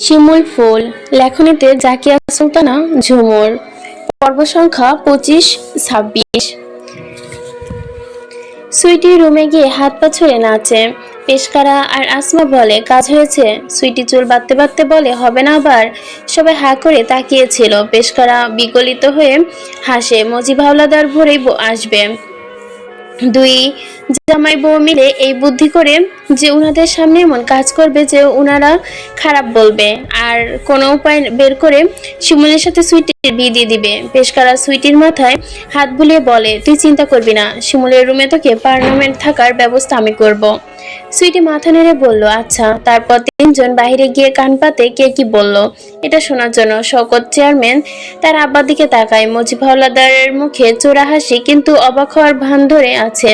শিমুল ফুল, লেখনীতে জাকিয়া সুলতানা, ঝুমুর। পর্ব সংখ্যা পঁচিশ, ছাব্বিশ। সুইটি রুমে গিয়ে হাত পা ছুঁড়ে নাচে। পেশকারা আর আসমা বলে, কাজ হয়েছে। সুইটি চুল বাঁধতে বাঁধতে বলে, হবে না আবার। সবাই হা করে তাকিয়েছিল। পেশকারা বিগলিত হয়ে হাসে মজি ভাওলাদার ভোরেই আসবে। দুই, জামাই বউ মিলে এই বুদ্ধি করে যে উনাদের সামনে এমন কাজ করবে যে উনারা খারাপ বলবে। আর কোনো উপায় বের করে শিমুলের সাথে সুইটির বিয়ে দিয়ে দিবে। পেশকারা সুইটির মাথায় হাত বুলিয়ে বলে, তুই চিন্তা করবি না, শিমুলের রুমে তোকে পার্লামেন্ট থাকার ব্যবস্থা আমি করব। সুইটি মাথা নেড়ে বলল আচ্ছা। তারপর তিনজন বাহিরে গিয়ে কান পাতে কে কি বলল, এটা শোনার জন্য শকত চেয়ারম্যান তার আব্বার দিকে তাকায়। মুজিব হাওলাদারের মুখে চোরা হাসি কিন্তু অবাক হওয়ার ভান ধরে আছে।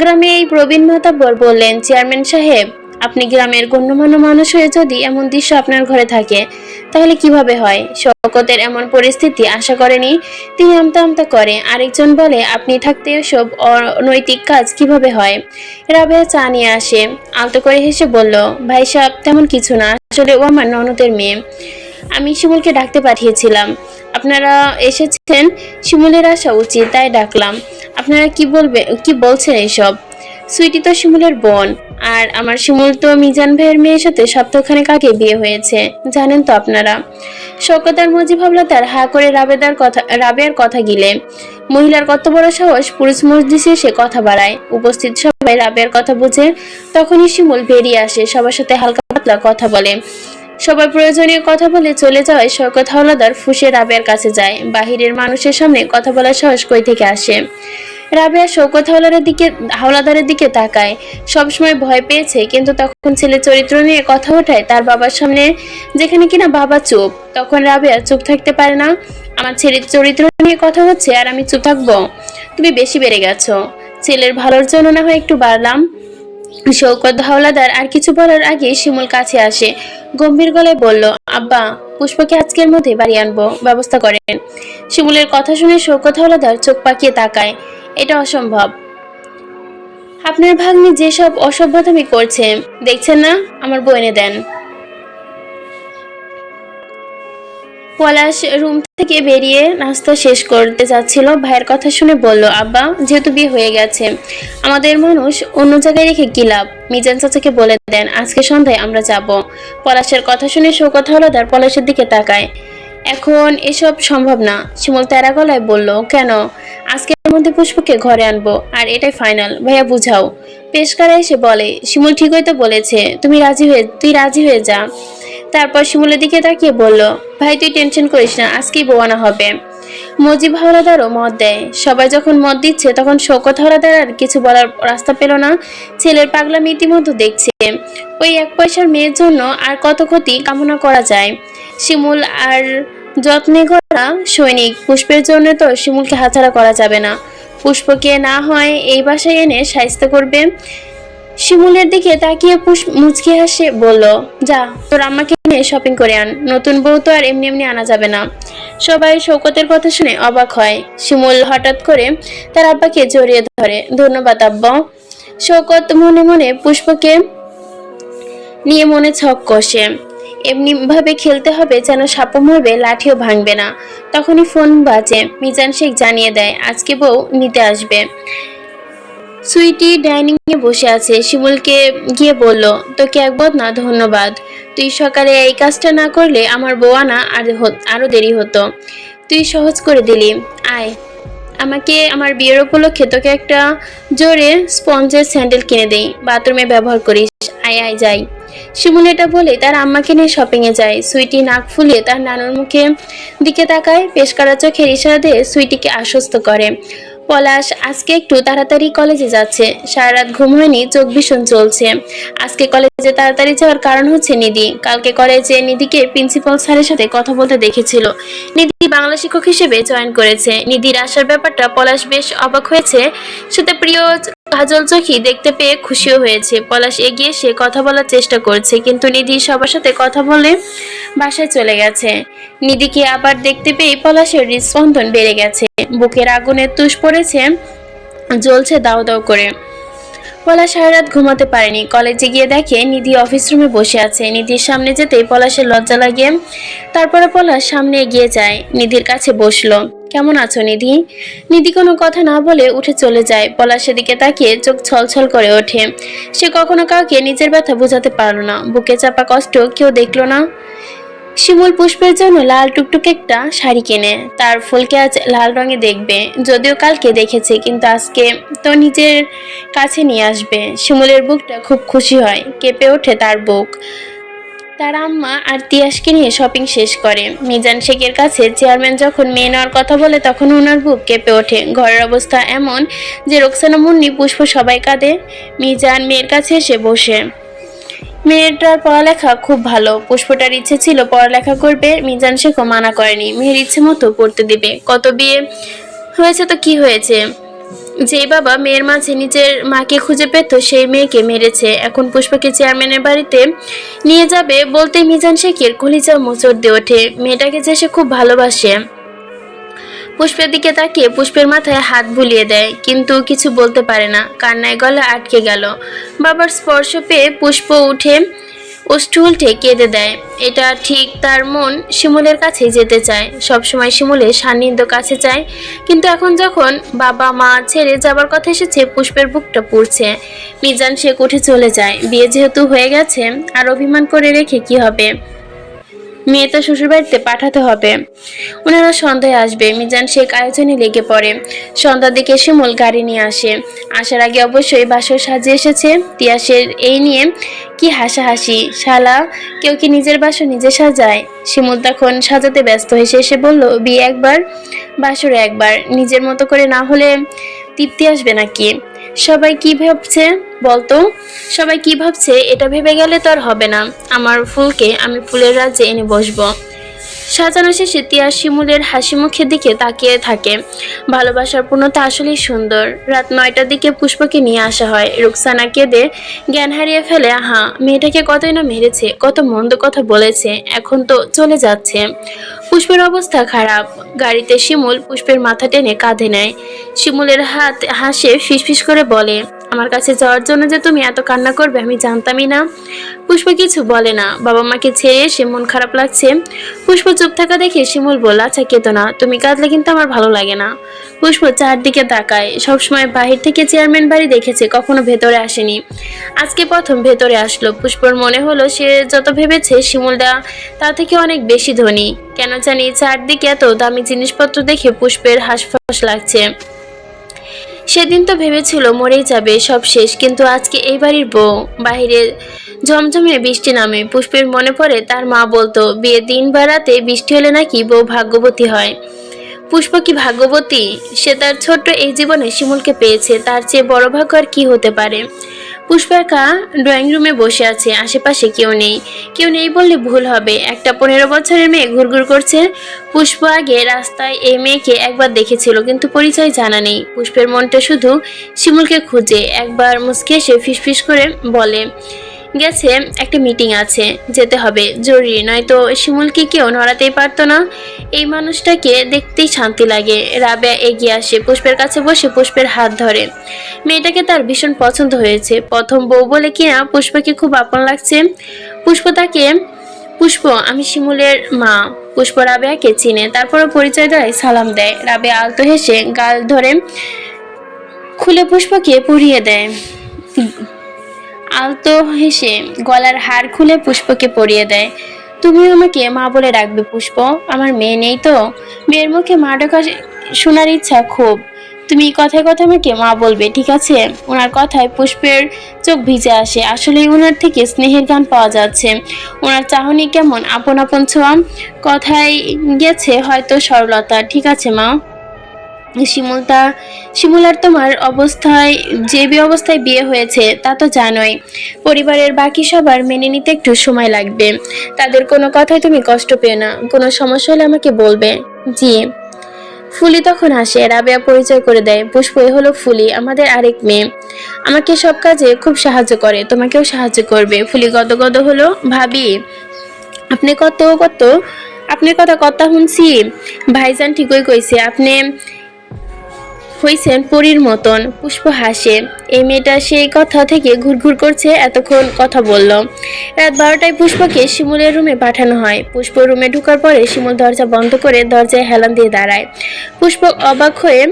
গ্রামে এই প্রবীণ মাতাব্বর বললেন, চেয়ারম্যান সাহেব আপনি গ্রামের গণ্যমান্য মানুষ হয়ে যদি এমন দৃশ্য আপনার ঘরে থাকে, তাহলে কীভাবে হয়? শকতের এমন পরিস্থিতি আশা করেনি। তিনি আমতা আমতা করে। আরেকজন বলে, আপনি থাকতে সব অনৈতিক কাজ কীভাবে হয়? রাবেয়া চা নিয়ে আসে। আলতো করে হেসে বলল, ভাই সাহেব, তেমন কিছু না। আসলে ও আমার ননদের মেয়ে। আমি শিমুলকে ডাকতে পাঠিয়েছিলাম। আপনারা এসেছেন? শিমুলের আসা উচিত, তাই ডাকলাম। আপনারা কি বলবে, কি বলছেন এইসব সুইটি তো শিমুলের বোন। আর আমার শিমুল তো মিজান ভাইয়ের মেয়ের সাথে সপ্তাহখানেক আগে বিয়ে হয়েছে। জানেন তো আপনারা। শওকতার মজি ভাবলা তার হা করে রাবেদার কথা রাবেয়ার কথা গিলে। মহিলার কত বড় সাহস, পুরুষ মসজিদে এসে কথা বাড়ায়। উপস্থিত সবাই রাবেয়ার কথা বুঝে, তখনই শিমুল বেরিয়ে আসে, সবার সাথে হালকা পাতলা কথা বলে। সবাই প্রয়োজনীয় কথা বলে চলে যাওয়ায় শওকত হাওলাদার ফুসে রাবেয়ার কাছে যায়। বাহিরের মানুষের সামনে কথা বলার সাহস কই থেকে আসে? রাবেয়া শৌকত হাওলাদারের দিকে হাওলাদারের দিকে তাকায়। সবসময় ভয় পেয়েছে, কিন্তু তখন ছেলে চরিত্র নিয়ে কথা ওঠায় তার বাবার সামনে, যেখানে কিনা বাবা চুপ, তখন রাবেয়া চুপ থাকতে পারে না। আমার ছেলের চরিত্র নিয়ে কথা হচ্ছে আর আমি চুপ থাকব। তুমি বেশি বেড়ে গেছো। ছেলের ভালোর জন্য না হয় একটু বাড়লাম। শৌকত হাওলাদার আর কিছু বলার আগে শিমুল কাছে আসে। গম্ভীর গলায় বলল, আব্বা, পুষ্পকে আজকের মধ্যে বাড়ি আনব, ব্যবস্থা করেন। শিমুলের কথা শুনে শৌকত হাওলাদার চোখ পাকিয়ে তাকায়। এটা অসম্ভব। আপনার ভাগ্নি যেসব অসভ্যতামি করছে, দেখছেন না? আমার বউ এনে দেন। পলাশ রুম থেকে বেরিয়ে নাস্তা শেষ করতে যাচ্ছিল। ভাইয়ের কথা শুনে বলল, আব্বা, যেহেতু বিয়ে হয়ে গেছে, আমাদের মানুষ অন্য জায়গায় রেখে কি লাভ? মিজান চাচাকে বলে দেন, আজকে সন্ধ্যায় আমরা যাব। পলাশের কথা শুনে শোকত হলদার পলাশের দিকে তাকায়। এখন এসব সম্ভব না। শিমুল তেরা গলায় বলল, কেন? আজকের মধ্যে পুষ্পকে ঘরে আনব, আর এটাই ফাইনাল ভাইয়া বুঝাও। পেশকারা এসে বলে, শিমুল ঠিকই তো বলেছে, তুমি রাজি হয়ে, তুই রাজি হয়ে যা। তারপর শিমুলের দিকে তাকিয়ে বলল, ভাই, তুই টেনশন করিস না, আজকেই বোয়ানা হবে। মজিব হাওলাদারও মত দেয়। সবাই যখন মত দিচ্ছে, তখন শৌকত হাওলাদার আর কিছু বলার রাস্তা পেল না। ছেলের পাগলামি ইতিমধ্যে দেখছে। ওই এক পয়সার মেয়ের জন্য আর কত ক্ষতি কামনা করা যায়। শিমুল আর যত্নে করা সৈনিক, পুষ্পের জন্য তো শিমুলকে হাতছাড়া করা যাবে না। পুষ্পকে না হয় এই বাসায় এনে সাহিত্য করবে। শিমুলের দিকে তাকিয়ে পুষ্প মুচকি হাসে, বলল, যা, তোর আম্মাকে নিয়ে শপিং করে আন। নতুন বউ তো আর এমনি এমনি আনা যাবে না। সবাই শৌকতের কথা শুনে অবাক হয়। শিমুল হঠাৎ করে তার আব্বাকে জড়িয়ে ধরে। ধন্যবাদ, আব্বা। শৌকত মনে মনে পুষ্পকে নিয়ে মনে ছক কষে। এমনি ভাবে খেলতে হবে যেন সাপও মরবে, লাঠিও ভাঙবে না। তখনই ফোন বাজে। মিজান শেখ জানিয়ে দেয়, আজকে বউ নিতে আসবে। সুইটি ডাইনিং এ বসে আছে। শিমুলকে গিয়ে বলল, তোকে একবার না ধন্যবাদ। তুই সকালে এই কাজটা না করলে আমার বউ আনা আর হ- আরও দেরি হতো। তুই সহজ করে দিলি। আয়, আমাকে আমার বিয়ের উপলক্ষে তোকে একটা জোরে স্পঞ্জের স্যান্ডেল কিনে দেই। বাথরুমে ব্যবহার করিস। আয় আয়, যাই। শিমুল এটা বলে তার আম্মাকে নিয়ে শপিং এ যায়। সুইটি নাক ফুলিয়ে তার নানুর মুখে দিকে তাকায় পেশকারা চোখের ইশারা দিয়ে সুইটিকে আশ্বস্ত করে। পলাশ, আজকে একটু তাড়াতাড়ি কলেজে যাচ্ছে। সারা রাত ঘুম হয়নি, চোখ ভীষণ চলছে আজকে কলেজে তাড়াতাড়ি যাওয়ার কারণ হচ্ছে নিধি। কালকে কলেজে নিধিকে প্রিন্সিপাল স্যারের সাথে কথা বলতে দেখেছিল। নিধি বাংলা শিক্ষক হিসেবে জয়েন করেছে। নিধির আসার ব্যাপারটা পলাশ বেশ অবাক হয়েছে। সাথে প্রিয় কাজল চোখি দেখতে পেয়ে খুশিও হয়েছে। পলাশ এগিয়ে সে কথা বলার চেষ্টা করছে, কিন্তু নিধি সবার সাথে কথা বলে বাসায় চলে গেছে। নিধিকে আবার দেখতে পেয়ে পলাশের হৃদস্পন্দন বেড়ে গেছে। বুকের আগুনের তুষ পড়েছে, জ্বলছে দাও দাও করে। পলাশ সারা রাত ঘুমাতে পারেনি। কলেজে গিয়ে দেখে নিধি অফিস রুমে বসে আছে। নিধির সামনে যেতেই পলাশের লজ্জা লাগে। তারপরে পলাশ সামনে এগিয়ে যায়। নিধির কাছে বসল, কেমন আছো নিধি? নিধি কোনো কথা না বলে উঠে চলে যায়। পলাশের দিকে তাকিয়ে চোখ ছলছল করে ওঠে। সে কখনো কাউকে নিজের ব্যথা বোঝাতে পারল না। বুকে চাপা কষ্ট কেউ দেখল না। শিমুল পুষ্পের জন্য লাল টুকটুক একটা শাড়ি কেনে। তার ফুলকে আজ লাল রঙে দেখবে। যদিও কালকে দেখেছে, কিন্তু আজকে তো নিজের কাছে নিয়ে আসবে। শিমুলের বুকটা খুব খুশি হয়, কেঁপে ওঠে তার বুক। তার আম্মা আর তিয়াসকে নিয়ে শপিং শেষ করে। মিজান শেখের কাছে চেয়ারম্যান যখন মেয়ে নেওয়ার কথা বলে, তখন ওনার বুক কেঁপে ওঠে। ঘরের অবস্থা এমন যে রোকসানা মুন্নি পুষ্প সবাই কাঁদে। মিজান মেয়ের কাছে এসে বসে। মেয়েটার পড়ালেখা খুব ভালো। পুষ্পটার ইচ্ছে ছিল পড়ালেখা করবে, মিজান শেখও মানা করেনি। মেয়ের ইচ্ছে মতো পড়তে দিবে। কত বিয়ে হয়েছে তো কি হয়েছে? যে বাবা মেয়ের মাঝে নিজের মাকে খুঁজে পেত, সেই মেয়েকে মেরেছে। এখন পুষ্পকে চেয়ারম্যানের বাড়িতে নিয়ে যাবে বলতে মিজান শেখের কলিজা মোচড় দিয়ে ওঠে। মেয়েটাকে যে সে খুব ভালোবাসে। পুষ্পের দিকে তাকিয়ে পুষ্পের মাথায় হাত বুলিয়ে দেয়, কিন্তু কিছু বলতে পারে না। কান্নায় গলা আটকে গেল। বাবার স্পর্শ পেয়ে পুষ্প উঠে ওষ্ঠ উল্টে কেঁদে দেয়। এটা ঠিক তার মন শিমুলের কাছেই যেতে চায়। সবসময় শিমুলের সান্নিধ্য কাছে চায়। কিন্তু এখন যখন বাবা মা ছেড়ে যাবার কথা এসেছে, পুষ্পের বুকটা পুড়ছে। মিজান শেখ উঠে চলে যায়। বিয়ে যেহেতু হয়ে গেছে, আর অভিমান করে রেখে কি হবে? মেয়ে তো শ্বশুরবাড়িতে পাঠাতে হবে। ওনারা সন্ধ্যায় আসবে। মিজান শেখ আয়োজনে লেগে পড়ে। সন্ধ্যার দিকে শিমুল গাড়ি নিয়ে আসে। আসার আগে অবশ্যই বাসর সাজিয়ে এসেছে। তিয়াসের এই নিয়ে কি হাসাহাসি। শালা, কেউ কি নিজের বাসর নিজে সাজায়? শিমুল তখন সাজাতে ব্যস্ত হয়েছে এসে বলল, বিয়ে একবার, বাসরে একবার। নিজের মতো করে না হলে তৃপ্তি আসবে নাকি? সবাই কি ভাবছে বলতো? সবাই কি ভাবছে? এটা ভেবে গেলে তো আর হবে না। আমার ফুলকে আমি ফুলের রাজ্যে এনে বসবো। সাজানো শেষে তিয়া শিমুলের হাসি মুখের দিকে তাকিয়ে থাকে। ভালোবাসার পূর্ণতা আসলেই সুন্দর। রাত নয়টার দিকে পুষ্পকে নিয়ে আসা হয়। রুকসানা কেঁদে জ্ঞান হারিয়ে ফেলে হা মেয়েটাকে কতই না মেরেছে, কত মন্দ কথা বলেছে, এখন তো চলে যাচ্ছে। পুষ্পের অবস্থা খারাপ। গাড়িতে শিমুল পুষ্পের মাথা টেনে কাঁধে নেয়। শিমুলের হাত হাসে, ফিসফিস করে বলে আমার কাছে যাওয়ার জন্য যে তুমি এত কান্না করবে আমি জানতামই না। পুষ্প কিছু বলে না। বাবা মাকে ছেড়ে এসে মন খারাপ লাগছে। পুষ্প চুপ থাকা দেখে শিমুল বলল আচ্ছা কেতো না তুমি কাঁদলে কিন্তু আমার ভালো লাগে না। পুষ্প চারদিকে তাকায়। সবসময় বাহির থেকে চেয়ারম্যান বাড়ি দেখেছে, কখনো ভেতরে আসেনি। আজকে প্রথম ভেতরে আসলো। পুষ্পর মনে হলো সে যত ভেবেছে শিমুলদা তার থেকে অনেক বেশি ধনী। কেন জানি চারদিকে এত দামি জিনিসপত্র দেখে পুষ্পের হাঁসফাঁস লাগছে। সেদিন তো ভেবেছিল মরেই যাবে, সব শেষ। কিন্তু আজকে এই বাড়ির বউ, বাহিরে ঝমঝমে বৃষ্টি নামে। পুষ্পের মনে পড়ে, তার মা বলতো, বিয়ে দিন বেড়াতে বৃষ্টি হলে নাকি বউ ভাগ্যবতী হয়। পুষ্প কি ভাগ্যবতী? সে তার ছোট্ট এই জীবনে শিমুলকে পেয়েছে, তার চেয়ে বড় ভাগ্য আর কি হতে পারে? পুষ্প কা ড্রয়িং রুমে বসে আছে, আশেপাশে কেউ নেই। কেউ নেই বললে ভুল হবে। একটা পনেরো বছরের মেয়ে ঘুরঘুর করছে। পুষ্প আগে রাস্তায় এই মেয়েকে একবার দেখেছিল, কিন্তু পরিচয় জানা নেই। পুষ্পের মনটা শুধু শিমুলকে খুঁজে। একবার মুসকে এসে ফিসফিস করে বলে গেছে, একটা মিটিং আছে, যেতে হবে। জরুরি, নয়তো শিমুলকে কেউ নড়াতেই পারতো না। এই মানুষটাকে দেখতেই শান্তি লাগে। রাবেয়া এগিয়ে আসে, পুষ্পের কাছে বসে পুষ্পের হাত ধরে। মেয়েটাকে তার ভীষণ পছন্দ হয়েছে। প্রথম বউ বলে কিনা পুষ্পকে খুব আপন লাগছে। পুষ্প তাকে, পুষ্প, আমি শিমুলের মা। পুষ্প রাবেয়াকে চিনে। তারপরে পরিচয় দেয়, সালাম দেয়। রাবেয়া আলতো হেসে গাল ধরে খুলে পুষ্পকে পুড়িয়ে দেয়। আলতো হেসে গলার হার খুলে পুষ্পকে পরিয়ে দেয়। তুমি আমাকে মা বলে রাখবে পুষ্প, আমার মেয়ে নেই তো? মেয়ের মুখে মা ডাকা শোনার ইচ্ছা খুব। তুমি কথায় কথা আমাকে মা বলবে, ঠিক আছে? ওনার কথায় পুষ্পের চোখ ভিজে আসে। আসলেই ওনার থেকে স্নেহের গান পাওয়া যাচ্ছে। ওনার চাহনি কেমন, আপন আপন ছোঁয়া। কথায় গেছে হয়তো সরলতা। ঠিক আছে মা। শিমুলতা, শিমুলার তোমার অবস্থায়, যে অবস্থায় বিয়ে হয়েছে, তা তো জানোই। পরিবারের বাকি সবার মেনে নিতে একটু সময় লাগবে। তাদের কোনো কথায় তুমি কষ্ট পেও না, কোনো সমস্যা হলে আমাকে বলবে। জি। ফুলি তখন আসে, রাবেয়া পরিচয় করে দেয়। পুষ্প, এ হলো ফুলি, আমাদের আরেক মেয়ে। আমাকে সব কাজে খুব সাহায্য করে, তোমাকেও সাহায্য করবে। ফুলি গদ গদ হলো, ভাবি, আপনি কত কত আপনার কথা কথা শুনছি ভাইজান ঠিকই কইছে, আপনি হইছেন পরীর মতন। পুষ্প হাসে। এই মেয়েটা সেই কথা থেকে ঘুরঘুর করছে, এতক্ষণ কথা বলল। রাত বারোটায় পুষ্পকে শিমুলের রুমে পাঠানো হয়। পুষ্প রুমে ঢুকার পরে শিমুল দরজা বন্ধ করে দরজায় হেলান দিয়ে দাঁড়ায়। পুষ্প অবাক হয়ে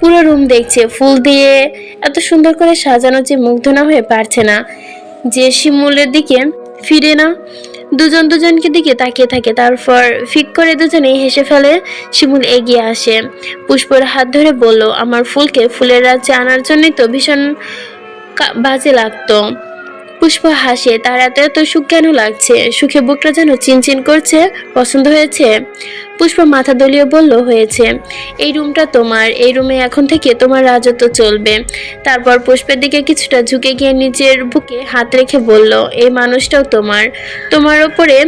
পুরো রুম দেখছে। ফুল দিয়ে এত সুন্দর করে সাজানো যে মুগ্ধ না হয়ে পারছে না। যে শিমুলের দিকে ফিরে না দুজন দুজনকে দিকে তাকিয়ে থাকে, তারপর ফিক করে দুজনেই হেসে ফেলে, শিমুল এগিয়ে আসে। পুষ্পর হাত ধরে বলল, আমার ফুলকে ফুলের রাজ্যে আনার জন্যই তো ভীষণ বাজে লাগতো। পুষ্প হাসে তার এত এত সুখ কেন লাগছে? সুখে বুকটা যেন চিনচিন করছে, পছন্দ হয়েছে? পুষ্প মাথা দলিয়ে বলল, হয়েছে। এই রুমটা তোমার, এই রুমে এখন থেকে তোমার রাজত্ব চলবে। তারপর পুষ্পের দিকে কিছুটা ঝুঁকে গিয়ে নিজের বুকে হাত রেখে বলল, এই মানুষটাও তোমার। তোমার ওপরে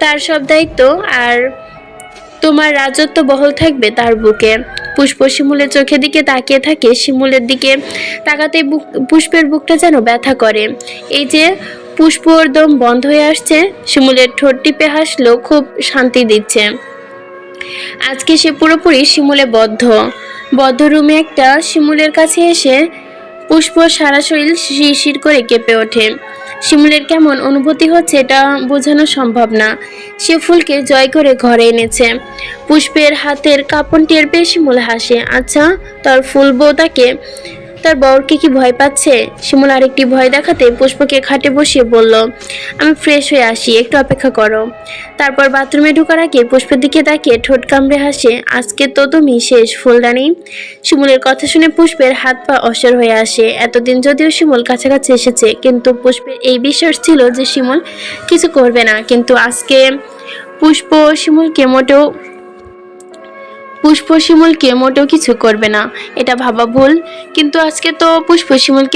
তার সব দায়িত্ব, আর তোমার রাজত্ব বহল থাকবে তার বুকে। পুষ্প শিমুলের চোখের দিকে তাকিয়ে থাকে, শিমুলের দিকে তাকাতে পুষ্পের বুকটা যেন ব্যথা করে। এই যে পুষ্পর দম বন্ধ হয়ে আসছে, শিমুলের ঠোঁট টিপে হাসলো, খুব শান্তি দিচ্ছে। আজকে সে পুরোপুরি শিমুলে বদ্ধ। বদ্ধ রুমে একটা শিমুলের কাছে এসে পুষ্প সারা শরীর শিরশির করে কেঁপে ওঠে। শিমুলের কেমন অনুভূতি হচ্ছে এটা বোঝানো সম্ভব না। সে ফুলকে জয় করে ঘরে এনেছে। পুষ্পের হাতের কাপড় টের পেয়ে শিমুল হাসে। আচ্ছা তার ফুল বউ তাকে তার বউরকে কি ভয় পাচ্ছে? শিমুল আরেকটি ভয় দেখাতে পুষ্পকে খাটে বসিয়ে বলল, আমি ফ্রেশ হয়ে আসি, একটু অপেক্ষা করো। তারপর বাথরুমে ঢোকার আগে পুষ্পের দিকে তাকিয়ে ঠোঁট কামড়ে হাসে, আজকে তো তুমি শেষ, ফুলদানি। শিমুলের কথা শুনে পুষ্পের হাত পা অসর হয়ে আসে। এতদিন যদিও শিমুল কাছাকাছি এসেছে, কিন্তু পুষ্পের এই বিশ্বাস ছিল যে শিমুল কিছু করবে না। কিন্তু আজকে পুষ্প শিমুলকে মোটেও পুষ্প শিমুলকে মোটেও কিছু করবে না। এটা ভাবা ভুল। কিন্তু আজকে তো পুষ্প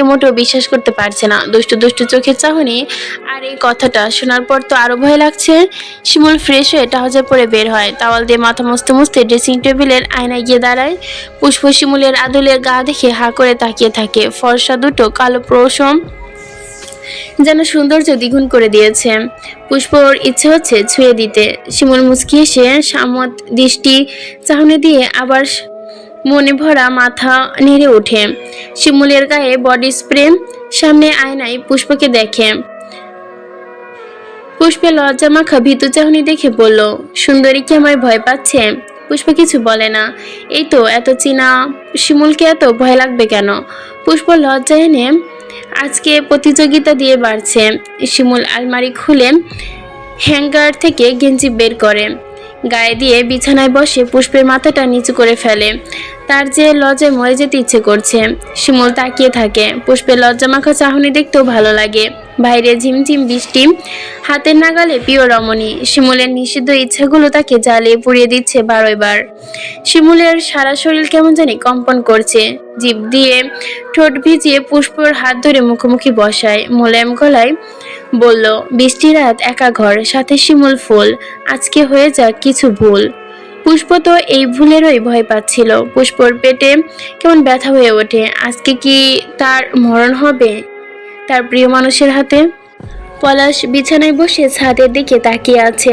মোটেও বিশ্বাস করতে পারছে না। দুষ্টু দুষ্টু চোখের চাহনি আর এই কথাটা শোনার পর তো আরও ভয় লাগছে। শিমুল ফ্রেশ হয়ে টাহজা পরে বের হয়। তাওয়াল দিয়ে মাথা মুছতে মুছতে ড্রেসিং টেবিলের আয়নায় গিয়ে দাঁড়ায়। পুষ্প শিমুলের আদলের গা দেখে হা করে তাকিয়ে থাকে। ফর্সা দুটো কালো প্রশম। যেন সৌন্দর্য দ্বিগুণ করে দিয়েছে। পুষ্পর ইচ্ছে হচ্ছে ছুঁয়ে দিতে। শিমুল মুচকি এসে সামত দৃষ্টি চাহনি দিয়ে আবার মনে ভরা মাথা নেড়ে ওঠে। শিমুলের গায়ে বডি স্প্রে, সামনে আয়নায় পুষ্পকে দেখে। পুষ্পে লজ্জা মাখা ভীতু চাহনি দেখে বলল, সুন্দরী কি আমায় ভয় পাচ্ছে? পুষ্প কিছু বলে না। এই তো, এত চীনা। শিমুলকে এত ভয় লাগবে কেন? পুষ্প লজ্জা এনে আজকে প্রতিযোগিতা দিয়ে বাড়ছে। শিমুল আলমারি খুলে হ্যাঙ্গার থেকে গেঞ্জি বের করে। গায়ে দিয়ে বিছানায় বসে পুষ্পের মাথাটা নিচু করে ফেলে। তার যে লজ্জায় মরে যেতে ইচ্ছে করছে। শিমুল তাকিয়ে থাকে। পুষ্পের লজ্জা মাখা চাহনি দেখতেও ভালো লাগে। বাইরে ঝিমঝিম বৃষ্টি, হাতের নাগালে প্রিয় রমণী, শিমুলের নিষিদ্ধ ইচ্ছাগুলো তাকে জ্বালিয়ে পুড়িয়ে দিচ্ছে বারোই বার শিমুলের সারা শরীর কেমন জানি কম্পন করছে। জিভ দিয়ে ঠোঁট ভিজিয়ে পুষ্পর হাত ধরে মুখোমুখি বসায়, মোলায়েম গলায় বলল, বৃষ্টি রাত, একা ঘর, সাথে শিমুল ফুল, আজকে হয়ে যাক কিছু ভুল। পুষ্প তো এই ভুলেরই ভয় পাচ্ছিল। পুষ্পর পেটে কেমন ব্যথা হয়ে ওঠে। আজকে কি তার মরণ হবে? তার প্রিয় মানুষের হাতে। পলাশ বিছানায় বসে ছাদের দিকে তাকিয়ে আছে।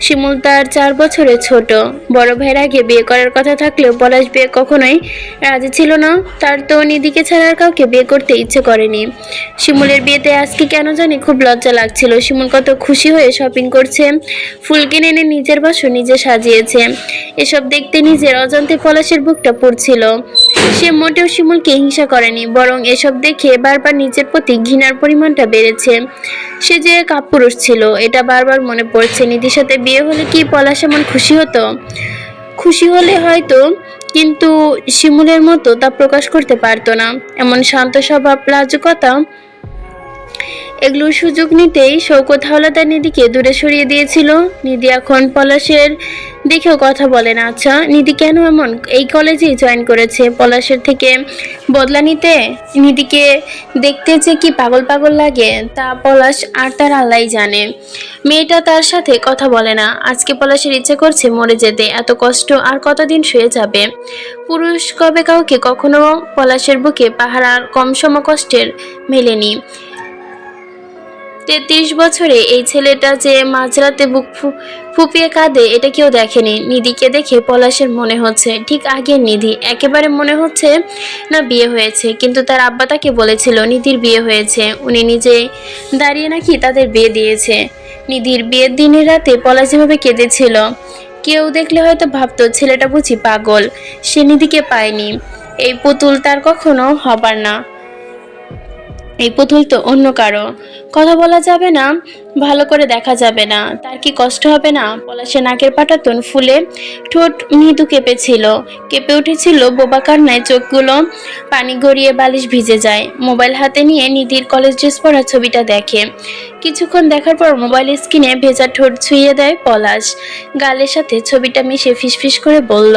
শিমুল তার চার বছরের ছোট। বড় ভাইয়ের আগে বিয়ে করার কথা থাকলেও পলাশ বিয়ে কখনোই রাজি ছিল না। তার তো নিদিকে ছাড়ার কাউকে বিয়ে করতে ইচ্ছে করেনি। শিমুলের বিয়েতে আজকে কেন জানি খুব লজ্জা লাগছিল। শিমুল কত খুশি হয়ে শপিং করছে। ফুল কিনে এনে নিজের বাসও নিজে সাজিয়েছে। এসব দেখতে নিজের অজান্তে পলাশের বুকটা পড়ছিল। সে মোটেও শিমুলকে হিংসা করেনি, বরং এসব দেখে বারবার নিজের প্রতি ঘৃণার পরিমাণটা বেড়েছে। সে যে কাপুরুষ ছিল, এটা বারবার মনে পড়ছে। নিধির সাথে বিয়ে হলে কি পলাশ এমন খুশি হতো? খুশি হলে হয়তো, কিন্তু শিমুলের মতো তা প্রকাশ করতে পারতো না। এমন শান্ত স্বভাব, লাজুকতা এগুলোর সুযোগ নিতেই শৌকত হাওলাদার নিধিকে দূরে সরিয়ে দিয়েছিল। নিধি এখন পলাশের দেখেও কথা বলে না। আচ্ছা নিধি কেন এমন? এই কলেজেই জয়েন করেছে। পলাশের থেকে বদলা নিতে নিধিকে দেখতে যে কি পাগল পাগল লাগে, তা পলাশ আর তার আল্লাহ জানে। মেয়েটা তার সাথে কথা বলে না। আজকে পলাশের ইচ্ছে করছে মরে যেতে। এত কষ্ট আর কতদিন শুয়ে যাবে? পুরুষ কবে কাউকে কখনো পলাশের বুকে পাহারার কম সম কষ্টের মেলেনি। তেত্রিশ বছরে এই ছেলেটা যে মাঝরাতে বুক ফুপিয়ে কাঁদে, এটা কেউ দেখেনি। নিধিকে দেখে পলাশের মনে হচ্ছে, ঠিক আগের নিধি। একেবারে মনে হচ্ছে না বিয়ে হয়েছে, কিন্তু তার আব্বা তাকে বলেছিল নিধির বিয়ে হয়েছে। উনি নিজে দাঁড়িয়ে নাকি তাদের বিয়ে দিয়েছে। নিধির বিয়ের দিনের রাতে পলাশ যেভাবে কেঁদেছিল, কেউ দেখলে হয়তো ভাবতো ছেলেটা বুঝি পাগল, সে নিধিকে পায়নি। এই পুতুল তার কখনো হবার না। এই পুতুল তো অন্য কারও। কথা বলা যাবে না, ভালো করে দেখা যাবে না। তার কি কষ্ট হবে না? পলাশে নাকের পাটাতন ফুলে ঠোঁট মৃদু কেঁপেছিল। কেঁপে উঠেছিল বোবা কান্নায় চোখগুলো পানি গড়িয়ে বালিশ ভিজে যায়। মোবাইল হাতে নিয়ে নিধির কলেজ ড্রেস পরা ছবিটা দেখে। কিছুক্ষণ দেখার পর মোবাইল স্ক্রিনে ভেজা ঠোঁট ছুঁয়ে দেয় পলাশ। গালের সাথে ছবিটা মিশে ফিসফিস করে বলল,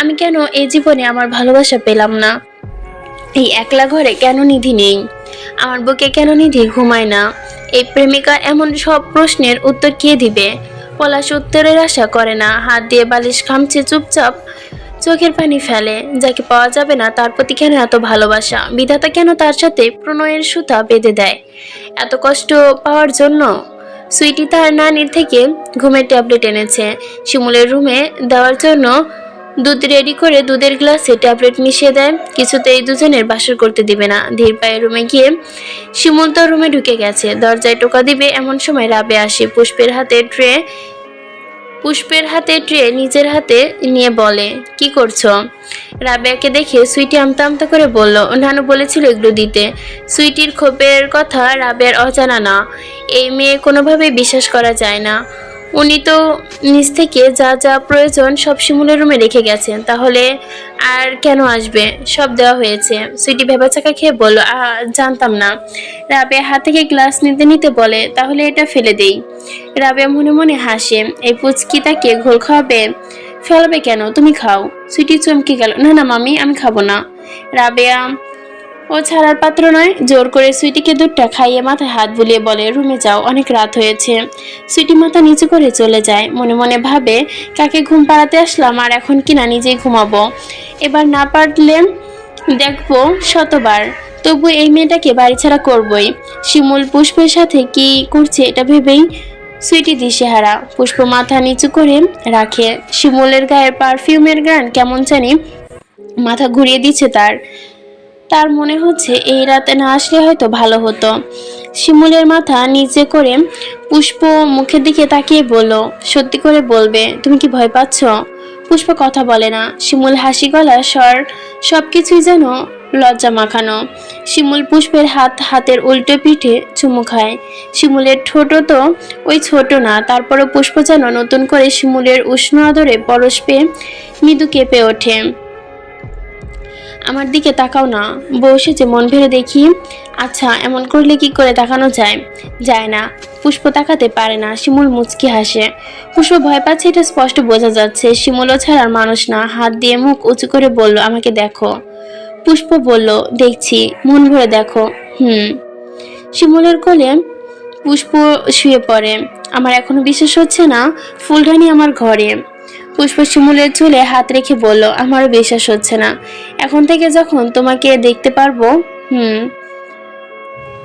আমি কেন এই জীবনে আমার ভালোবাসা পেলাম না? এই একলা ঘরে কেন নিধি নেই? আমার বুকে কেন নিধি ঘুমায় না? এই প্রেমিকা এমন সব প্রশ্নের উত্তর কে দিবে? পলাশ উত্তরের আশা করে না। হাত দিয়ে বালিশ খামছে চুপচাপ। চোখের পানি ফেলে। যাকে পাওয়া যাবে না তার প্রতি কেন এত ভালোবাসা? বিধাতা কেন তার সাথে প্রণয়ের সুতা বেঁধে দেয়? এত কষ্ট পাওয়ার জন্য? সুইটি তার নানির থেকে ঘুমের ট্যাবলেট এনেছে। শিমুলের রুমে দেওয়ার জন্য দুধ রেডি করে দুধের গ্লাসে ট্যাবলেট মিশিয়ে দেয়। কিছুতেই দুজনের বাসর করতে দিবে না। ধীর পায়ে রুমে গিয়ে শিমুল রুমে ঢুকে গেছে। দরজায় টোকা দিবে এমন সময় রাবে আসে। পুষ্পের হাতে ট্রে পুষ্পের হাতে ট্রে নিজের হাতে নিয়ে বলে, কি করছ? রাবেয়াকে দেখে সুইটি আমতা আমতা করে বলল, নানু বলেছিল এগুলো দিতে। সুইটির ক্ষোভের কথা রাবেয়ার অজানা না। এই মেয়ে কোনোভাবেই বিশ্বাস করা যায় না। উনি তো নিজ থেকে যা যা প্রয়োজন সব শিমুলের রুমে রেখে গেছেন। তাহলে আর কেন আসবে? সব দেওয়া হয়েছে। সুইটি ভেবাচাকা খেয়ে বলল "আ, জানতাম না। রাবেয়া হাত থেকে গ্লাস নিতে নিতে বলে তাহলে এটা ফেলে দেই। রাবেয়া মনে মনে হাসে এই পুচকি তাকে ঘোল খাওয়াবে? ফেলবে কেন? তুমি খাও। সুইটি চমকে গেল না না মামি আমি খাব না। রাবেয়া ও ছাড়ার পাত্র নয়, জোর করে সুইটিকে দুধটা খাইয়ে মাথায় হাত বুলিয়ে বলে, রুমে যাও, অনেক রাত হয়েছে। সুইটি মাথা নিচু করে চলে যায়। মনে মনে ভাবে, কাকে ঘুম পাড়াতে আসলাম আর এখন কিনা নিজেই ঘুমাবো? এবার না পারলে দেখব শতবার, তবু এই মেয়েটাকে বাড়ি ছাড়া করবই। শিমুল পুষ্পের সাথে কি করছে এটা ভেবেই সুইটি দিশেহারা। পুষ্প মাথা নিচু করে রাখে। শিমুলের গায়ের পারফিউমের গান কেমন জানি মাথা ঘুরিয়ে দিচ্ছে তার। তার মনে হচ্ছে এই রাতে না আসলে হয়তো ভালো হতো। শিমুলের মাথা নিচে করে পুষ্প মুখের দিকে তাকিয়ে বলল, সত্যি করে বলবে, তুমি কি ভয় পাচ্ছ? পুষ্প কথা বলে না। শিমুল হাসি গলা স্বর সবকিছুই যেন লজ্জা মাখানো। শিমুল পুষ্পের হাত হাতের উল্টো পিঠে চুমু খায়। শিমুলের ঠোঁটও তো ওই ছোট না, তারপরও পুষ্প যেন নতুন করে শিমুলের উষ্ণ আদরে পরশ পেয়ে মৃদু কেঁপে ওঠে। আমার দিকে তাকাও না। বসে যে মন ভেবে দেখি। আচ্ছা এমন করলে কি করে তাকানো যায়? যায় না। পুষ্প তাকাতে পারে না। শিমুল মুচকি হাসে। পুষ্প ভয় পাচ্ছে, এটা স্পষ্ট বোঝা যাচ্ছে। শিমুলও ছাড়ার মানুষ না। হাত দিয়ে মুখ উঁচু করে বলল, আমাকে দেখো। পুষ্প বলল, দেখছি। মন ভরে দেখো। হুম। শিমুলের কোলে পুষ্প শুয়ে পড়ে। আমার এখনও বিশ্বাস হচ্ছে না। ফুলরানি আমার ঘরে। পুষ্প শিমুলের চুলে হাত রেখে বলল, আমারও বিশ্বাস হচ্ছে না। এখন থেকে যখন তোমাকে দেখতে পারব, হুম।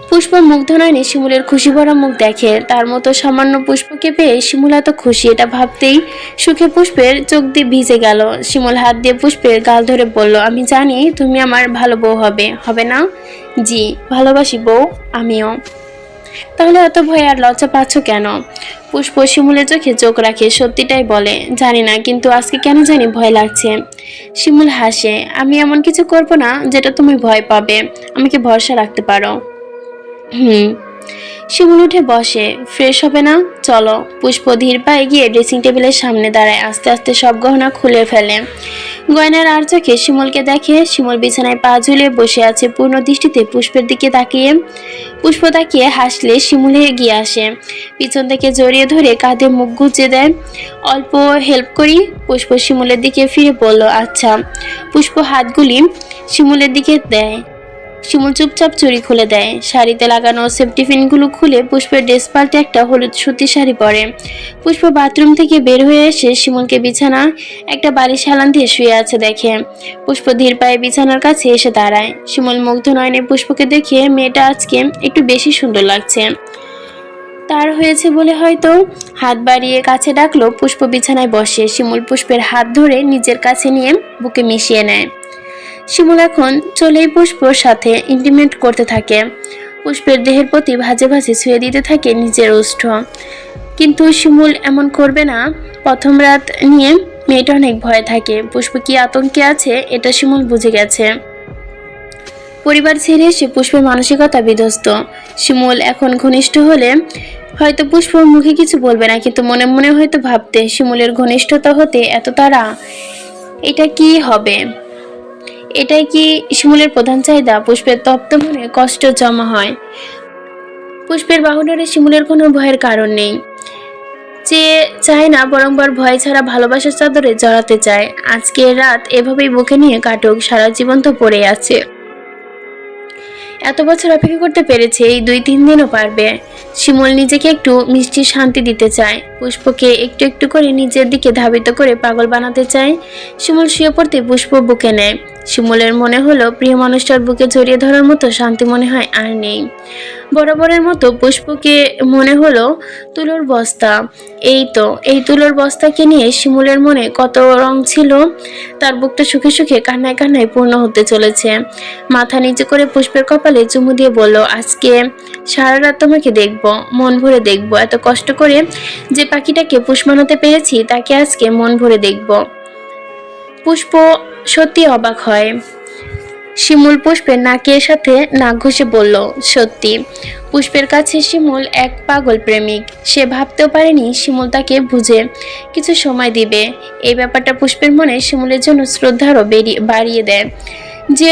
পুষ্প মুগ্ধ নয়নি শিমুলের খুশি ভরা মুখ দেখে। তার মতো সামান্য পুষ্পকে পেয়ে শিমুল এত খুশি, এটা ভাবতেই সুখে পুষ্পের চোখ দিয়ে ভিজে গেল। শিমুল হাত দিয়ে পুষ্পের গাল ধরে বলল, আমি জানি তুমি আমার ভালো বউ হবে হবে না? জি, ভালোবাসি বউ, আমিও। তাহলে এত ভয় আর লজ্জা পাচ্ছ কেন? পুষ্প শিমুলের চোখে চোখ রাখে, সত্যিটাই বলে। জানি না, কিন্তু আজকে কেন জানি ভয় লাগছে। শিমুল হাসে, আমি এমন কিছু করব না যেটা তুমি ভয় পাবে। আমাকে ভরসা রাখতে পারো। হুম। শিমুল উঠে বসে ফ্রেশ হবে না? চলো, পুষ্প ধীর পায়ে গিয়ে ড্রেসিং টেবিলের সামনে দাঁড়ায়, আস্তে আস্তে সব গহনা খুলে ফেলে। গয়নার আর চোখে শিমুলকে দেখে শিমুল বিছানায় পা ঝুলিয়ে বসে আছে পূর্ণ দৃষ্টিতে পুষ্পের দিকে তাকিয়ে। পুষ্প তাকিয়ে হাসলে শিমুলে এগিয়ে আসে। পিছন থেকে জড়িয়ে ধরে কাঁধে মুখ গুজে দেয়। অল্প হেল্প করি, পুষ্প শিমুলের দিকে ফিরে বলল আচ্ছা। পুষ্প হাতগুলি শিমুলের দিকে দেয়। শিমুল চুপচাপ চুরি খুলে দেয়। শাড়িতে লাগানো সেফটি পিনগুলো খুলে পুষ্পের ড্রেস পাল্টে একটা হলুদ সুতি শাড়ি পরে। পুষ্প বাথরুম থেকে বের হয়ে এসে শিমুলকে বিছানা একটা বালিশ হেলান দিয়ে শুয়ে আছে দেখে। পুষ্প ধীর পায়ে বিছানার কাছে এসে দাঁড়ায়। শিমুল মুগ্ধ নয়নে পুষ্পকে দেখে মেয়েটা আজকে একটু বেশি সুন্দর লাগছে। তার হয়েছে বলে হয়তো হাত বাড়িয়ে কাছে ডাকলো, পুষ্প বিছানায় বসে। শিমুল পুষ্পের হাত ধরে নিজের কাছে নিয়ে বুকে মিশিয়ে নেয়। শিমুল এখন চলেই পুষ্পর সাথে ইন্টিমেট করতে থাকে। পুষ্পের দেহের প্রতি ভাজে ভাজে ছুঁয়ে দিতে থাকে নিজের ওষ্ঠ কিন্তু শিমুল এমন করবে না। প্রথম রাত নিয়ে মেয়েটা অনেক ভয়ে থাকে। পুষ্প কি আতঙ্কে আছে এটা শিমুল বুঝে গেছে। পরিবার ছেড়ে সে পুষ্পের মানসিকতা বিধ্বস্ত। শিমুল এখন ঘনিষ্ঠ হলে হয়তো পুষ্প মুখে কিছু বলবে না, কিন্তু মনে মনে হয়তো ভাবতে শিমুলের ঘনিষ্ঠতা হতে এত তারা এটা কি হবে? এটাই কি শিমুলের প্রধান চাহিদা? পুষ্পের তপ্ত মনে কষ্ট জমা হয়। পুষ্পের বাহুডারে শিমুলের কোনো ভয়ের কারণ নেই। যে চায় না বরংবার ভয় ছাড়া ভালোবাসার চাদরে জড়াতে চায়। আজকের রাত এভাবেই বুকে নিয়ে কাটুক, সারা জীবন তো পড়ে আছে। এত বছর অপেক্ষা করতে পেরেছে, এই দুই তিন দিনও পারবে। শিমুল নিজেকে একটু মিষ্টি শান্তি দিতে চায়। পুষ্পকে একটু একটু করে নিজের দিকে ধাবিত করে পাগল বানাতে চায়। শিমুল শুয়ে পড়তে পুষ্প বুকে নেয়। শিমুলের মনে হলো প্রিয় মানুষটার বুকে জড়িয়ে ধরার মতো শান্তি মনে হয় আর নেই। বরাবরের মতো পুষ্পকে মনে হলো তুলোর বস্তা। এই তো, এই তুলোর বস্তাকে নিয়ে শিমুলের মনে কত রং ছিল, তার বুকটা সুখে সুখে কান্নায় কান্নায় পূর্ণ হতে চলেছে। মাথা নিচু করে পুষ্পের কপালে চুমু দিয়ে বলল, আজকে সারা রাত তোমাকে দেখব, মন ভরে দেখব। এত কষ্ট করে যে পাখিটাকে পুষ মানাতে পেরেছি, তাকে আজকে মন ভরে দেখব। পুষ্প সত্যি অবাক হয়। শিমুল পুষ্পের নাকের সাথে নাক ঘষে বলল, সত্যি, পুষ্পের কাছে শিমুল এক পাগল প্রেমিক। সে ভাবতেও পারেনি শিমুল তাকে বুঝে কিছু সময় দিবে। এই ব্যাপারটা পুষ্পের মনে শিমুলের জন্য শ্রদ্ধারও বেরিয়ে বাড়িয়ে দেয়। যে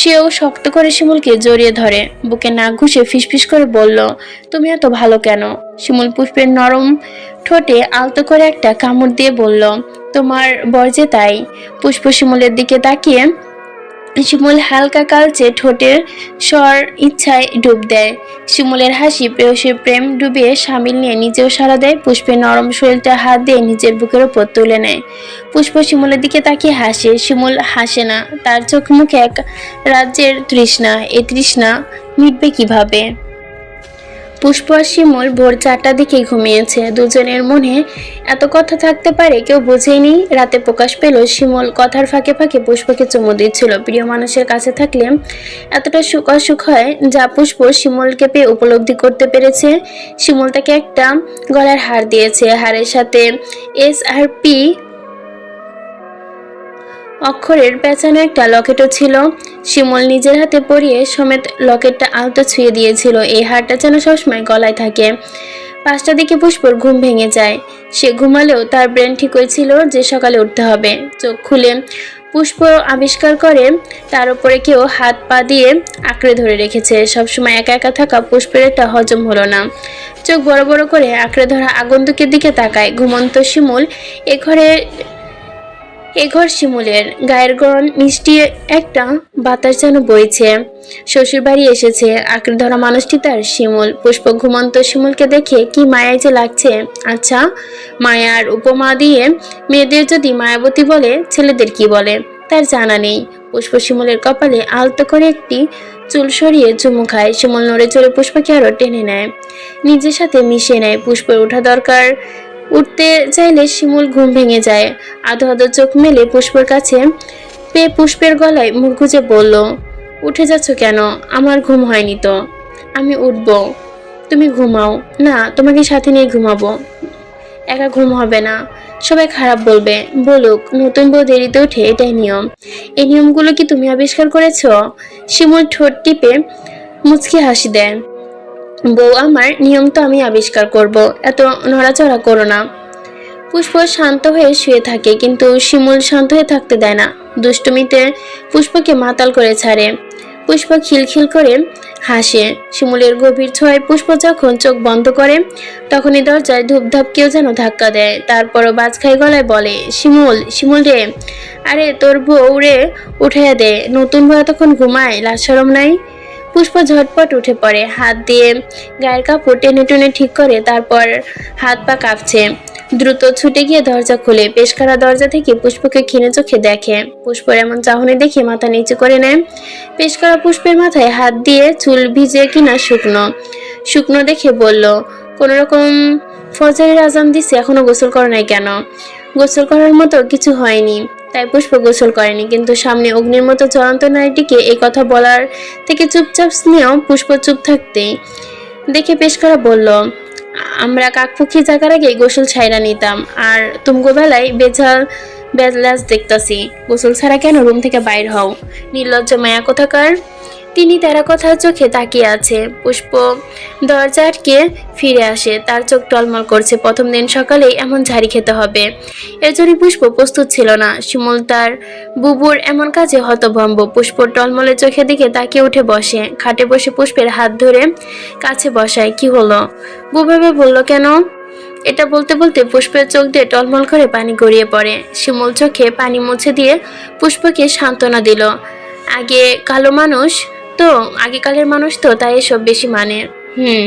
সেও শক্ত করে শিমুলকে জড়িয়ে ধরে। বুকে নাক ঘুষে ফিসফিস করে বলল, তুমি এত ভালো কেন? শিমুল পুষ্পের নরম ঠোঁটে আলতো করে একটা কামড় দিয়ে বলল তোমার বর্জে তাই। পুষ্প শিমুলের দিকে তাকিয়ে শিমুল হালকা কালচে ঠোঁটের স্বর ইচ্ছায় ডুব দেয়। শিমুলের হাসি প্রেয়সীর প্রেম ডুবিয়ে সামিল নিয়ে নিজেও সারা দেয়। পুষ্পের নরম শরীরটা হাত দিয়ে নিজের বুকের ওপর তুলে নেয়। পুষ্প শিমুলের দিকে তাকিয়ে হাসে। শিমুল হাসে না। তার চোখ মুখে এক রাজ্যের তৃষ্ণা। এ তৃষ্ণা মিটবে কীভাবে? পুষ্প আর শিমুল ভোর চারটার দিকে ঘুমিয়েছে। দুজনের মনে এত কথা থাকতে পারে, কেউ বুঝেনি। রাতে প্রকাশ পেল, শিমুল কথার ফাঁকে ফাঁকে পুষ্পকে চুমু দিচ্ছিল। প্রিয় মানুষের কাছে থাকলে এতটা সুখ অসুখ হয়, যা পুষ্প শিমুলকে পেয়ে উপলব্ধি করতে পেরেছে। শিমুল তাকে একটা গলার হার দিয়েছে। হারের সাথে এস আর পি অক্ষরের পেঁচানো একটা লকেটও ছিল। শিমুল নিজের হাতে পরিয়ে সমেত লকেটটা আলতো ছুঁয়ে দিয়েছিল। এই হারটা যেন সবসময় গলায় থাকে। পাঁচটা দিকে পুষ্পর ঘুম ভেঙে যায়। সে ঘুমালেও তার ব্রেন ঠিক হয়েছিল যে সকালে উঠতে হবে। চোখ খুলে পুষ্প আবিষ্কার করে, তার উপরে কেউ হাত পা দিয়ে আঁকড়ে ধরে রেখেছে। সবসময় একা একা থাকা পুষ্পের একটা হজম হলো না। চোখ বড় বড় করে আঁকড়ে ধরা আগন্তুকের দিকে তাকায়। ঘুমন্ত শিমুল এ ঘরে এ ঘর শিমুলের। গায়ের গরম মিষ্টি একটা বাতাস যেন বইছে। শ্বশুর বাড়ি এসেছে, আঁকড়ে ধরা মানুষটি তার শিমুল। পুষ্প ঘুমন্ত শিমুলকে দেখে কি মায়াই যে লাগছে। আচ্ছা মায়ার উপমা দিয়ে মেয়েদের যদি মায়াবতী বলে, ছেলেদের কি বলে? তার জানা নেই। পুষ্প শিমুলের কপালে আলতো করে একটি চুল সরিয়ে চুমু খায়। শিমুল নড়ে চড়ে পুষ্পকে আরও টেনে নেয়। নিজের সাথে মিশিয়ে নেয়। পুষ্পের ওঠা দরকার উঠতে চাইলে শিমুল ঘুম ভেঙে যায়। আধো আধো চোখ মেলে পুষ্পের কাছে পেয়ে পুষ্পের গলায় মুখ গুজে বলল, উঠে যাচ্ছ কেন? আমার ঘুম হয়নি তো। আমি উঠব। তুমি ঘুমাও। না, তোমাকে সাথে নিয়ে ঘুমাবো। একা ঘুম হবে না। সবাই খারাপ বলবে। বলুক, নতুন বউ দেরিতে ওঠে এটাই নিয়ম। এই নিয়মগুলো কি তুমি আবিষ্কার করেছ? শিমুল ঠোঁট টিপে মুচকি হাসি দেয়। বউ আমার, নিয়ম তো আমি আবিষ্কার করব। এত নড়াচড়া করো না। পুষ্প শান্ত হয়ে শুয়ে থাকে, কিন্তু শিমুল শান্ত হয়ে থাকতে দেয় না। দুষ্টুমিতে পুষ্পকে মাতাল করে ছাড়ে। পুষ্প খিলখিল করে হাসে। শিমুলের গভীর ছোঁয়ায় পুষ্প যখন চোখ বন্ধ করে, তখনই দরজায় ধূপধাপ কেউ যেন ধাক্কা দেয়। তারপরও বাজখাই গলায় বলে, শিমুল শিমুল রে, আরে তোর বউ রে উঠে দে। নতুন বউ তখন ঘুমায় লাজ সরম নাই? পুষ্প ঝটপট উঠে পড়ে। হাত দিয়ে গায়ের কাপড় টেনে টেনে ঠিক করে, তারপর হাত পা কাঁপছে। দ্রুত ছুটে গিয়ে দরজা খুলে। পেশকারা দরজা থেকে পুষ্পকে ক্ষীণে চোখে দেখে। পুষ্পর এমন চাহনি দেখে মাথা নিচু করে নেয়। পেশকারা পুষ্পের মাথায় হাত দিয়ে চুল ভিজে কিনা শুকনো। শুকনো দেখে বলল কোনো রকম ফজরের আজান দিছে, এখনও গোসল করে নাই কেন? গোসল করার মতো কিছু হয়নি। তাই পুষ্প গোসল করেনি, কিন্তু সামনে অগ্নির মতো জ্বলন্ত নারীটিকে এই কথা বলার থেকে চুপচাপ স্নেহ পুষ্প চুপ থাকতেই দেখে পেশ করা বলল, আমরা কাকপক্ষী থাকার আগে গোসল ছাইরা নিতাম, আর তুমগো বেলায় বেজাল বেজলাস দেখতাছি। গোসল ছাড়া কেন রুম থেকে বাইর হও? নির্লজ্জ মায়া কোথাকার? তিনি তেরা কথার চোখে তাকিয়ে আছে। পুষ্প দরজা আটকে ফিরে আসে। তার চোখ টলমল করছে। প্রথম দিন সকালেই এমন ঝাড়ি খেতে হবে। এর জন্য পুষ্প প্রস্তুত ছিল না। শিমুল তার বুবুর এমন কাজে হতভম্ব। পুষ্প টলমলে চোখে দিকে তাকিয়ে উঠে বসে। খাটে বসে পুষ্পের হাত ধরে কাছে বসায়। কি হলো? বুবাবে বলল কেন? এটা বলতে বলতে পুষ্পের চোখ দিয়ে টলমল করে পানি গড়িয়ে পড়ে। শিমুল চোখে পানি মুছে দিয়ে পুষ্পকে সান্ত্বনা দিল। আগে কালো মানুষ তো আগেকালের মানুষ তো তাই এসব বেশি মানে। হুম।